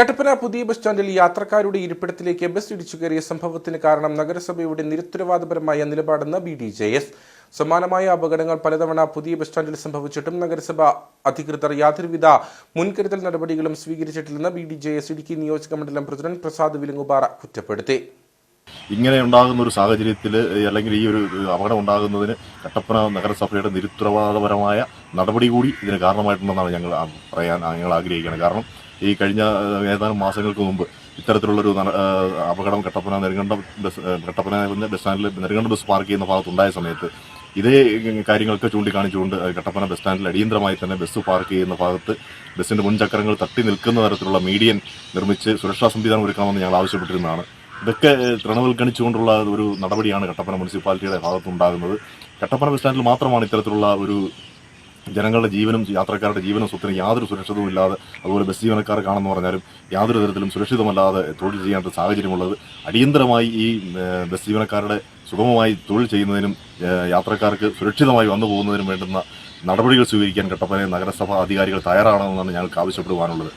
കട്ടപ്പന പുതിയ ബസ് സ്റ്റാൻഡിൽ യാത്രക്കാരുടെ ഇരിപ്പിടത്തിലേക്ക് ബസ് ഇടിച്ചു കയറിയ സംഭവത്തിന് കാരണം നഗരസഭയുടെ നിരുത്തരവാദപരമായ നിലപാടെന്ന് ബി ഡി ജെ എസ്. സമാനമായ അപകടങ്ങൾ പലതവണ പുതിയ ബസ് സ്റ്റാൻഡിൽ സംഭവിച്ചിട്ടും നഗരസഭ അധികൃതർ യാതൊരുവിധ മുൻകരുതൽ നടപടികളും സ്വീകരിച്ചിട്ടില്ലെന്ന് B D J S Idukki നിയോജക മണ്ഡലം പ്രസിഡന്റ് പ്രസാദ് വിലങ്ങുപാറ കുറ്റപ്പെടുത്തി. ഇങ്ങനെ ഉണ്ടാകുന്ന ഒരു സാഹചര്യത്തിൽ അല്ലെങ്കിൽ ഈ ഒരു അപകടം ഉണ്ടാകുന്നതിന് കട്ടപ്പന നഗരസഭയുടെ നിരുത്തരവാദപരമായ നടപടി കൂടി ഇതിന് കാരണമായിട്ടുണ്ടെന്നാണ് ഞങ്ങൾ പറയാൻ ഞങ്ങൾ ആഗ്രഹിക്കുന്നത് കാരണം ഈ കഴിഞ്ഞ ഏതാനും മാസങ്ങൾക്ക് മുമ്പ് ഇത്തരത്തിലുള്ളൊരു അപകടം കട്ടപ്പന നെടുങ്കണ്ടം ബസ് കട്ടപ്പന ബസ് സ്റ്റാൻഡിൽ നെടുങ്കണ്ടം ബസ് പാർക്ക് ചെയ്യുന്ന ഭാഗത്തുണ്ടായ സമയത്ത് ഇതേ കാര്യങ്ങളൊക്കെ ചൂണ്ടിക്കാണിച്ചുകൊണ്ട് കട്ടപ്പന ബസ് സ്റ്റാൻഡിൽ അടിയന്തരമായി തന്നെ ബസ് പാർക്ക് ചെയ്യുന്ന ഭാഗത്ത് ബസ്സിന്റെ മുൻചക്രങ്ങൾ തട്ടി നിൽക്കുന്ന തരത്തിലുള്ള മീഡിയൻ നിർമ്മിച്ച് സുരക്ഷാ സംവിധാനം ഒരുക്കണമെന്ന് ഞങ്ങൾ ആവശ്യപ്പെട്ടിരുന്നതാണ്. ഇതൊക്കെ തൃണവൽക്കണിച്ചുകൊണ്ടുള്ള ഒരു നടപടിയാണ് കട്ടപ്പന മുനിസിപ്പാലിറ്റിയുടെ ഭാഗത്തുണ്ടാകുന്നത്. കട്ടപ്പന ബസ് സ്റ്റാൻഡിൽ മാത്രമാണ് ഇത്തരത്തിലുള്ള ഒരു ജനങ്ങളുടെ ജീവനും യാത്രക്കാരുടെ ജീവനും സ്വത്തിനും യാതൊരു സുരക്ഷിതവും ഇല്ലാതെ അതുപോലെ ബസ് ജീവനക്കാർക്കാണെന്ന് പറഞ്ഞാലും യാതൊരു തരത്തിലും സുരക്ഷിതമല്ലാതെ തൊഴിൽ ചെയ്യേണ്ട സാഹചര്യമുള്ളത്. അടിയന്തരമായി ഈ ബസ് ജീവനക്കാരുടെ സുഗമമായി തൊഴിൽ ചെയ്യുന്നതിനും യാത്രക്കാർക്ക് സുരക്ഷിതമായി വന്നു പോകുന്നതിനും വേണ്ടുന്ന നടപടികൾ സ്വീകരിക്കാൻ കട്ടപ്പന നഗരസഭാ അധികാരികൾ തയ്യാറാണെന്നാണ് ഞങ്ങൾക്ക് ആവശ്യപ്പെടുവാനുള്ളത്.